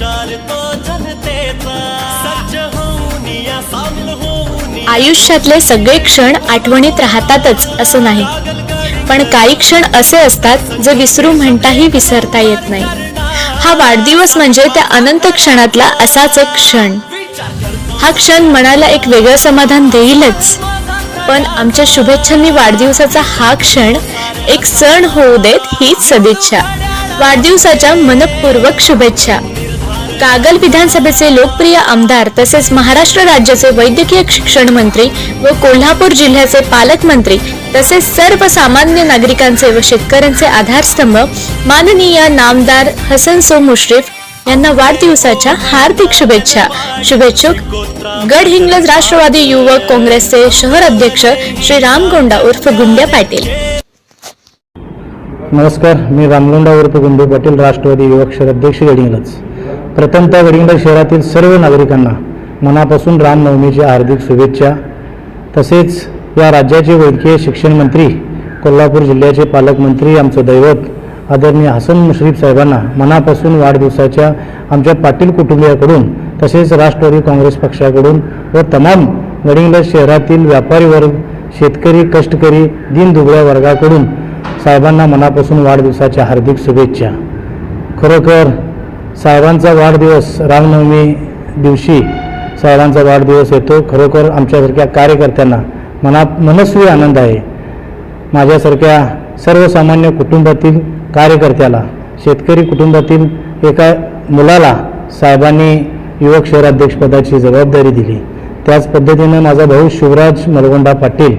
जनतेचा. सज्ज होऊन या सामील होऊन या. आयुष्यातले सगळे क्षण आठवणीत राहतातच असं नाही. पण काही क्षण असे असतात जे विसरू म्हणताही विसरता येत नाही. हा वाढदिवस म्हणजे त्या अनंत क्षणातला असाच एक क्षण. हा क्षण मनाला एक वेगळं समाधान देईलच. पण आमच्या शुभेच्छांनी वाढदिवसाचा हा क्षण एक सण होऊ देत हीच सदिच्छा. वाढदिवसाच्या मनपूर्वक शुभेच्छा. कागल विधानसभेचे लोकप्रिय आमदार तसेच महाराष्ट्र राज्याचे वैद्यकीय शिक्षण मंत्री व कोल्हापूर जिल्ह्याचे पालकमंत्री तसेच सर्वसामान्य नागरिकांचे व शेतकऱ्यांचे आधारस्तंभ माननीय नामदार हसन सो मुश्रीफ यांना वाढदिवसाच्या हार्दिक शुभेच्छा. शुभेच्छुक गडहिंग्लज राष्ट्रवादी युवक काँग्रेसचे शहर अध्यक्ष श्री रामगोंडा उर्फ गुंड्या पाटील. नमस्कार मी रामगोंडा उर्फ गुंडे पाटील राष्ट्रवादी युवक शहर अध्यक्ष गडहिंग्लज प्रथमतः गडिंग्लज शहरातील सर्व नागरिकांना मनापासून रामनवमीच्या हार्दिक शुभेच्छा. तसेच या राज्याचे वैद्यकीय शिक्षण मंत्री कोल्हापूर जिल्ह्याचे पालकमंत्री आमचं दैवत आदरणीय हसन मुश्रीफ साहेबांना मनापासून वाढदिवसाच्या आमच्या पाटील कुटुंबियाकडून तसेच राष्ट्रवादी काँग्रेस पक्षाकडून व तमाम गडिंग्लज शहरातील व्यापारी वर्ग शेतकरी कष्टकरी दिनदुबळ्या वर्गाकडून साहेबांना मनापासून वाढदिवसाच्या हार्दिक शुभेच्छा. खरोखर साहेबांचा वाढदिवस रामनवमी दिवशी साहेबांचा वाढदिवस येतो. खरोखर आमच्यासारख्या कार्यकर्त्यांना मना मनस्वी आनंद आहे. माझ्यासारख्या सर्वसामान्य कुटुंबातील कार्यकर्त्याला शेतकरी कुटुंबातील एका मुलाला साहेबांनी युवक शहराध्यक्षपदाची जबाबदारी दिली. त्याच पद्धतीनं माझा भाऊ शिवराज मलगोंडा पाटील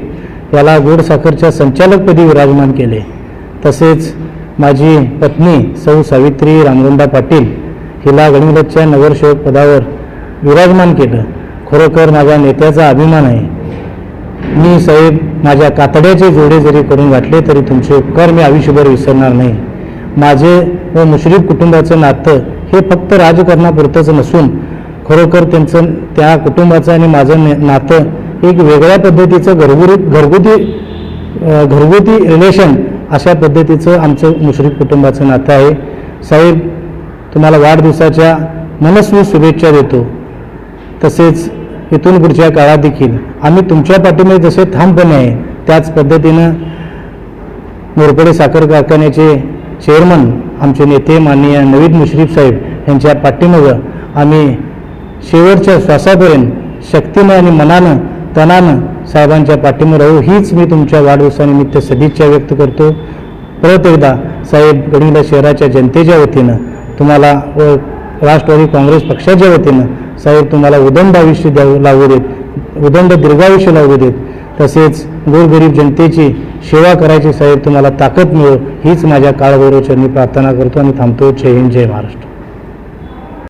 याला गोड साखरच्या संचालकपदी विराजमान केले. तसेच माझी पत्नी सौ सावित्री रामगोंडा पाटील हिला गणितच्या नगरसेवक पदावर विराजमान केलं. खरोखर माझ्या नेत्याचा अभिमान आहे. मी साहेब माझ्या कातड्याचे जोडे जरी करून घातले तरी तुमचे उपकार मी आयुष्यभर विसरणार नाही. माझे व मुश्रीफ कुटुंबाचं नातं हे फक्त राजकारणापुरतंच नसून खरोखर त्यांचं त्या कुटुंबाचं आणि माझं नातं एक वेगळ्या पद्धतीचं घरगुती घरगुती घरगुती रिलेशन अशा पद्धतीचं आमचं मुश्रीफ कुटुंबाचं नातं आहे. साहेब तुम्हाला वाढदिवसाच्या मनस्वी शुभेच्छा देतो. तसेच इथून पुढच्या काळात देखील आम्ही तुमच्या पाठीमध्ये जसे ठामपणे आहे त्याच पद्धतीनं मोरपडे साखर कारखान्याचे चेअरमन आमचे नेते माननीय नवीन मुश्रीफ साहेब यांच्या पाठीमागं आम्ही शेवटच्या श्वासापर्यंत शक्तीनं आणि मनानं तनानं साहेबांच्या पाठीमागं राहू हीच मी तुमच्या वाढदिवसानिमित्त सदिच्छा व्यक्त करतो. परत एकदा साहेब गडिंगला शहराच्या जनतेच्या वतीनं तुम्हाला व राष्ट्रवादी काँग्रेस पक्षाच्या वतीनं साहेब तुम्हाला उदंड आयुष्य द्यावं लागू देत उदंड दीर्घायुष्य लागू देत तसेच गोरगरीब जनतेची सेवा करायची साहेब तुम्हाला ताकद मिळो हीच माझ्या काळभैरवचरणी प्रार्थना करतो आणि थांबतो. जय हिंद जय महाराष्ट्र.